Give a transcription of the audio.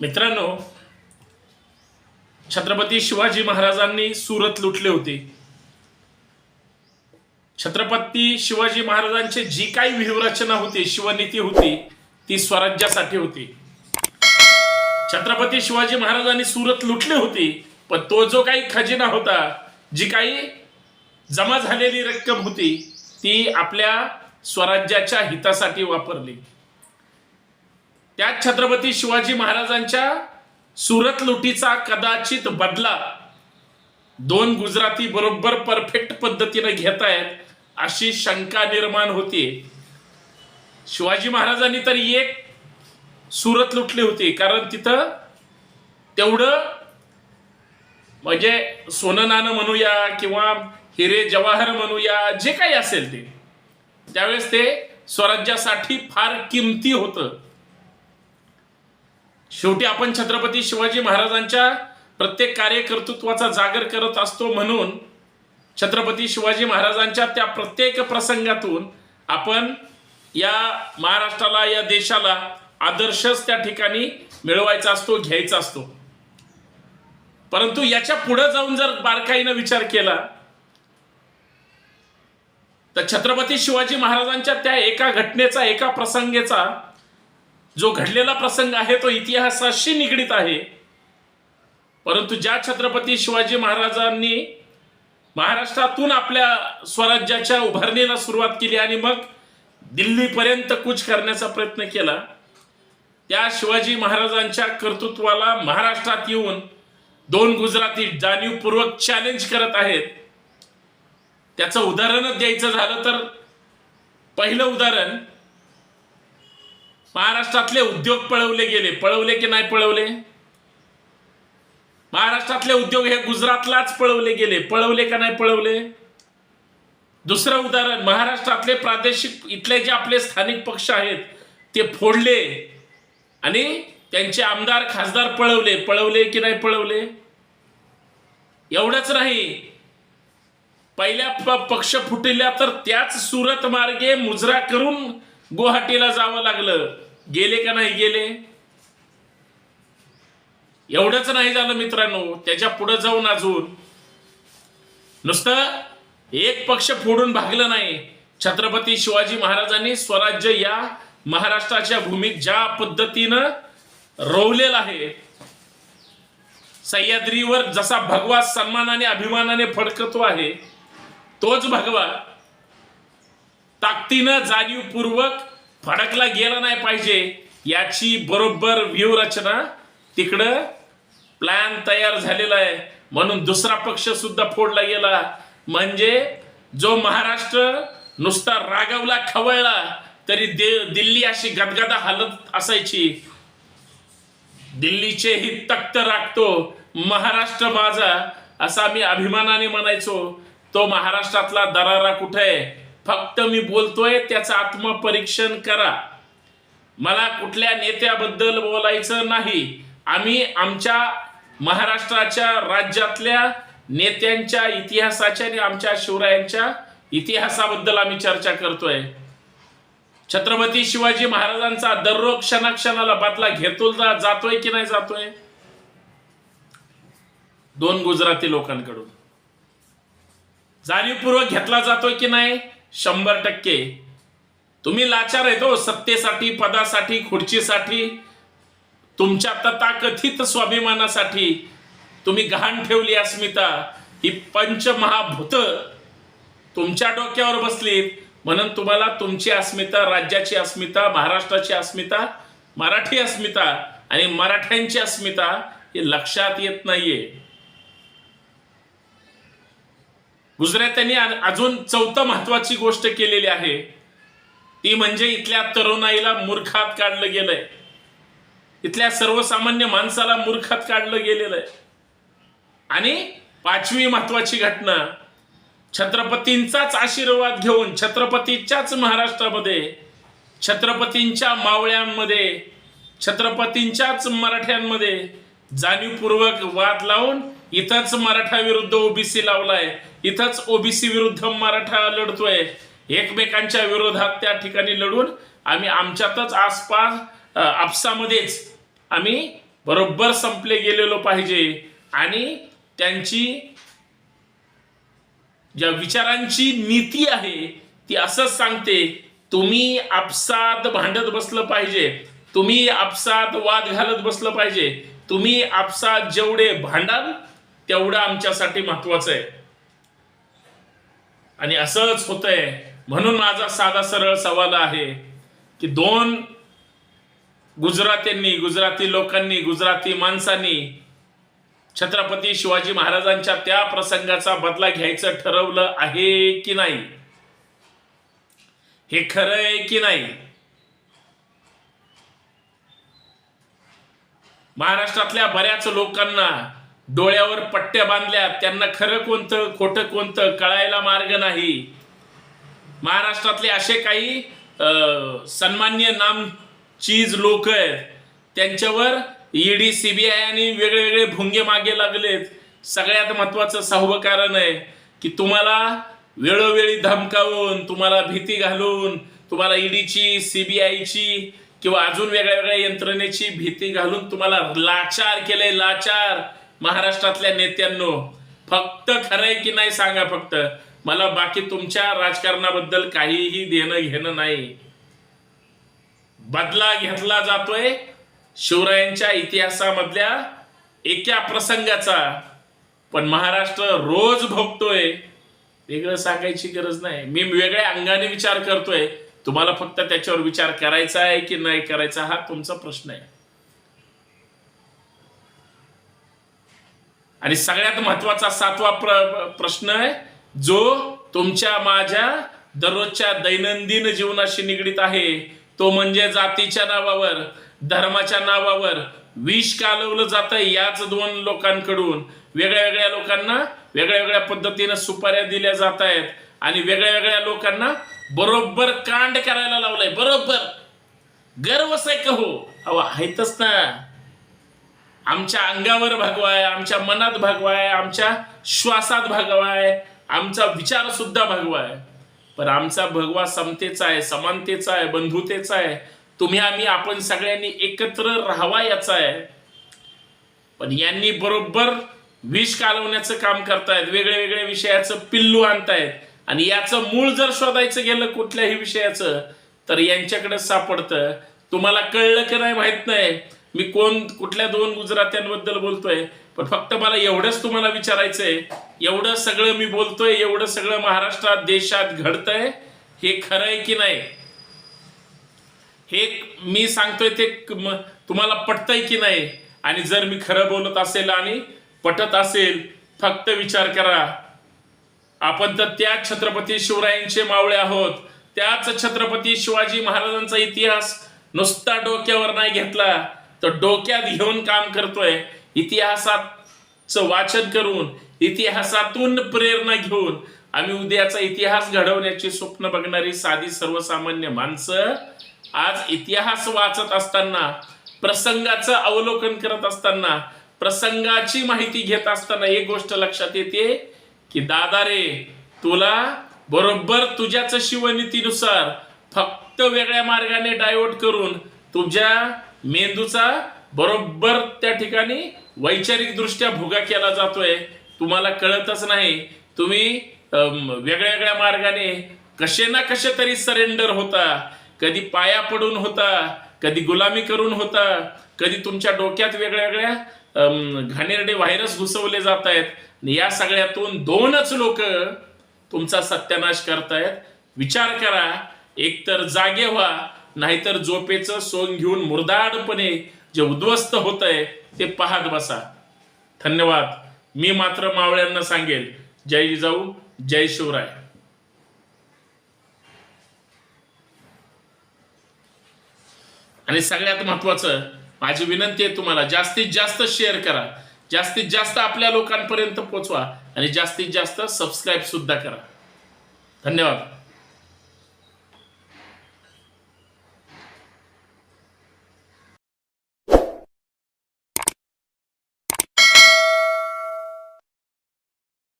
मित्रांनो छत्रपती शिवाजी महाराजांनी सुरत लुटले होते. छत्रपती शिवाजी महाराजांची जी काही व्यूहरचना होती शिवनीती होती ती स्वराज्यासाठी होती. छत्रपती शिवाजी महाराजांनी सुरत लुटली होती पण तो जो काही खजिना होता जी काही जमा झालेली रक्कम होती ती आपल्या स्वराज्याच्या हितासाठी वापरली. त्याच छत्रपती शिवाजी महाराजांच्या सुरत लुटीचा कदाचित बदला दोन गुजराती बरोबर परफेक्ट पद्धतीने घेत आहेत अशी शंका निर्माण होती. शिवाजी महाराजांनी तर एक सुरत लुटली होती कारण तिथं तेवढं म्हणजे सोनं नाणं म्हणूया किंवा हिरे जवाहर म्हणूया जे काही असेल ते. त्यावेळेस ते स्वराज्यासाठी फार किमती होतं. शेवटी आपण छत्रपती शिवाजी महाराजांच्या प्रत्येक कार्यकर्तृत्वाचा जागर करत असतो म्हणून छत्रपती शिवाजी महाराजांच्या त्या प्रत्येक प्रसंगातून आपण या महाराष्ट्राला या देशाला आदर्शच त्या ठिकाणी मिळवायचा असतो घ्यायचा असतो. परंतु याच्यापुढे जाऊन जर बारकाईनं विचार केला तर छत्रपती शिवाजी महाराजांच्या त्या एका घटनेचा एका प्रसंगेचा जो घडलेला प्रसंग आहे तो इतिहासाशी निगडीत आहे. परंतु ज्या छत्रपती शिवाजी महाराजांनी महाराष्ट्रातून आपल्या स्वराज्याच्या उभारणीला सुरुवात केली आणि मग दिल्लीपर्यंत कूच करण्याचा प्रयत्न केला त्या शिवाजी महाराजांच्या कर्तृत्वाला महाराष्ट्रात येऊन दोन गुजराती जाणीवपूर्वक चॅलेंज करत आहेत. त्याचं उदाहरणच द्यायचं झालं तर पहिलं उदाहरण महाराष्ट्रातले उद्योग पळवले गेले. पळवले की नाही पळवले? महाराष्ट्रातले उद्योग हे गुजरातलाच पळवले गेले. पळवले का नाही पळवले? दुसरं उदाहरण महाराष्ट्रातले प्रादेशिक इथले जे आपले स्थानिक पक्ष आहेत ते फोडले आणि त्यांचे आमदार खासदार पळवले. पळवले की नाही पळवले? एवढंच नाही. पहिल्या पक्ष फुटल्या तर त्याच सुरत मार्गे मुजरा करून गुवाहाटीला जावं लागलं. गेले का नाही गेले? एवढंच नाही झालं मित्रांनो. त्याच्या पुढे जाऊन अजून. नुसतं एक पक्ष फोडून भागलं नाही. छत्रपती शिवाजी महाराजांनी स्वराज्य या महाराष्ट्राच्या भूमीत ज्या पद्धतीनं रोवलेलं आहे सह्याद्रीवर जसा भगवा सन्मानाने अभिमानाने फडकतो आहे तोच भगवा ताकदीनं जाणीवपूर्वक फडकला गेला नाही पाहिजे याची बरोबर व्यूहरचना तिकडं प्लॅन तयार झालेला आहे. म्हणून दुसरा पक्ष सुद्धा फोडला गेला. म्हणजे जो महाराष्ट्र नुसता रागवला खवळला तरी दे दिल्ली अशी गदगदा हालत असायची. दिल्लीचे ही तख्त राखतो. महाराष्ट्र माझा असा मी अभिमानाने म्हणायचो. तो महाराष्ट्रातला दरारा कुठे आहे? फक्त मी बोलतोय त्याचं आत्मपरीक्षण करा. मला कुठल्या नेत्याबद्दल बोलायचं नाही. आम्ही आमच्या महाराष्ट्राच्या राज्यातल्या नेत्यांच्या इतिहासाच्या आणि आमच्या शिवरायांच्या इतिहासाबद्दल आम्ही चर्चा करतोय. छत्रपती शिवाजी महाराजांचा दररोज क्षणाक्षणाला बातला घेतो जातोय की नाही जातोय? दोन गुजराती लोकांकडून. जाणीवपूर्वक घेतला जातोय की नाही? शंभर टक्के. तुम्ही लाचार आहे तो हो, सत्तेसाठी पदासाठी खुर्चीसाठी तुमच्या तथाकथित स्वाभिमानासाठी. तुम्ही घाण ठेवली अस्मिता. ही पंचमहाभूत तुमच्या डोक्यावर बसलीत म्हणून तुम्हाला तुमची अस्मिता राज्याची अस्मिता महाराष्ट्राची अस्मिता मराठी अस्मिता आणि मराठ्यांची अस्मिता हे लक्षात येत नाहीये. गुजरात्यांनी अ- अजून चौथं महत्वाची गोष्ट केलेली आहे. ती म्हणजे इथल्या तरुणाईला मूर्खात काढलं गेलंय. इथल्या सर्वसामान्य माणसाला मूर्खात काढलं गेलेलं आहे. आणि पाचवी महत्वाची घटना छत्रपतींचाच आशीर्वाद घेऊन छत्रपतीच्याच महाराष्ट्रामध्ये छत्रपतींच्या मावळ्यांमध्ये छत्रपतींच्याच मराठ्यांमध्ये जाणीवपूर्वक वाद लावून इथंच मराठा विरुद्ध ओबीसी लावलाय. इथंच ओबीसी विरुद्ध मराठा लढतोय. एकमेकांच्या विरोधात त्या ठिकाणी लढून आम्ही आमच्यातच आसपास आपसामध्येच आम्ही बरोबर संपले गेलेलो पाहिजे. आणि त्यांची ज्या विचारांची नीती आहे ती असंच सांगते तुम्ही आपसात भांडत बसलं पाहिजे. तुम्ही आपसात वाद घालत बसलं पाहिजे. तुम्ही आपसात जेवढे भांडाल तेवढं आमच्यासाठी महत्वाचं आहे. आणि असंच होतंय. म्हणून माझा साधा सरळ सवाल आहे की दोन गुजरातींनी गुजराती लोकांनी गुजराती माणसांनी छत्रपती शिवाजी महाराजांच्या त्या प्रसंगाचा बदला घ्यायचं ठरवलं आहे की नाही? हे खरं आहे की नाही? महाराष्ट्रातल्या बऱ्याच लोकांना डोळ्यावर पट्ट्या बांधल्या. त्यांना खरं कोणतं खोटं कोणतं कळायला मार्ग नाही. महाराष्ट्रातले असे काही सन्मान्य नाम चीज लोक आहेत. त्यांच्यावर ईडी सीबीआय आणि वेगळे वेगळे भुंगे मागे लागलेत. सगळ्यात महत्वाचं सहावं कारण आहे की तुम्हाला वेळोवेळी धमकावून तुम्हाला भीती घालून तुम्हाला ईडीची सीबीआयची किंवा अजून वेगळ्या वेगळ्या यंत्रणेची भीती घालून तुम्हाला लाचार केले लाचार. महाराष्ट्रातल्या नेत्यांनो फक्त खरंय की नाही सांगा फक्त. मला बाकी तुमच्या राजकारणाबद्दल काहीही देणं घेणं नाही. बदला घेतला जातोय शिवरायांच्या इतिहासामधल्या एका प्रसंगाचा. पण महाराष्ट्र रोज भोगतोय. वेगळं सांगायची गरज नाही. मी वेगळ्या अंगाने विचार करतोय. तुम्हाला फक्त त्याच्यावर विचार करायचा आहे की नाही करायचा हा तुमचा प्रश्न आहे. आणि सगळ्यात महत्त्वाचा सातवा प्र प्रश्न आहे जो तुमच्या माझ्या दररोजच्या दैनंदिन जीवनाशी निगडीत आहे तो म्हणजे जातीच्या नावावर धर्माच्या नावावर विष कालवलं जातं याच दोन लोकांकडून. वेगळ्या वेगळ्या लोकांना वेगळ्या वेगळ्या पद्धतीनं सुपाऱ्या दिल्या जात आहेत आणि वेगळ्या वेगळ्या लोकांना बरोबर कांड करायला लावलंय. बरोबर. गर्व आहे का हो? अहो आहेतच ना. आमच्या अंगावर भागवाय आमच्या मनात भागवाय आमच्या श्वासात भागवाय आमचा विचार सुद्धा भागवाय. पण आमचा भगवा समतेचा आहे समानतेचा आहे बंधुतेचा आहे तुम्ही आम्ही आपण सगळ्यांनी एकत्र राहावा याचा आहे पण यांनी बरोबर विष कालवण्याचं काम करतायत वेगळ्या वेगळ्या विषयाचं पिल्लू आणतायत. आणि याचं मूळ जर शोधायचं गेलं कुठल्याही विषयाचं तर यांच्याकडे सापडतं. तुम्हाला कळलं की नाही माहीत नाही मी कोण कुठल्या दोन गुजरात्यांबद्दल बोलतोय पण फक्त मला एवढंच तुम्हाला विचारायचंय एवढं सगळं मी बोलतोय एवढं सगळं महाराष्ट्रात देशात घडतंय हे खरं आहे की नाही? हे मी सांगतोय ते तुम्हाला पटतंय की नाही? आणि जर मी खरं बोलत असेल आणि पटत असेल फक्त विचार करा. आपण तर त्याच छत्रपती शिवरायांचे मावळे आहोत. त्याच छत्रपती शिवाजी महाराजांचा इतिहास नुसता डोक्यावर नाही घेतला. तर डोक्यात घेऊन काम करतोय. इतिहासाचं वाचन करून इतिहासातून प्रेरणा घेऊन आम्ही उद्याचा इतिहास घडवण्याची स्वप्न बघणारी साधी सर्वसामान्य माणसं आज इतिहास वाचत असताना प्रसंगाचं अवलोकन करत असताना प्रसंगाची माहिती घेत असताना एक गोष्ट लक्षात येते की दादा रे तुला बरोबर तुझ्याच शिवनीतीनुसार फक्त वेगळ्या मार्गाने डायवर्ट करून तुझ्या मेंदूचा बरोबर त्या ठिकाणी वैचारिकदृष्ट्या भोगा केला जातोय. तुम्हाला कळतच नाही. तुम्ही वेगळ्या वेगळ्या मार्गाने कसे ना कसे तरी सरेंडर होता. कधी पाया पडून होता कधी गुलामी करून होता कधी तुमच्या डोक्यात वेगळ्या वेगळ्या घाणेरडे व्हायरस घुसवले जात आहेत या सगळ्यातून दोनच लोक तुमचा सत्यानाश करतायत. विचार करा एकतर जागे व्हा नाहीतर झोपेचं सोंग घेऊन मुर्दाडपणे जे उद्ध्वस्त होत आहे ते पाहत बसा. धन्यवाद. मी मात्र मावळ्यांना सांगेल जय जिजाऊ जय शिवराय. आणि सगळ्यात महत्वाचं माझी विनंती आहे तुम्हाला जास्तीत जास्त शेअर करा. जास्तीत जास्त आपल्या लोकांपर्यंत पोचवा आणि जास्तीत जास्त सबस्क्राईब सुद्धा करा. धन्यवाद.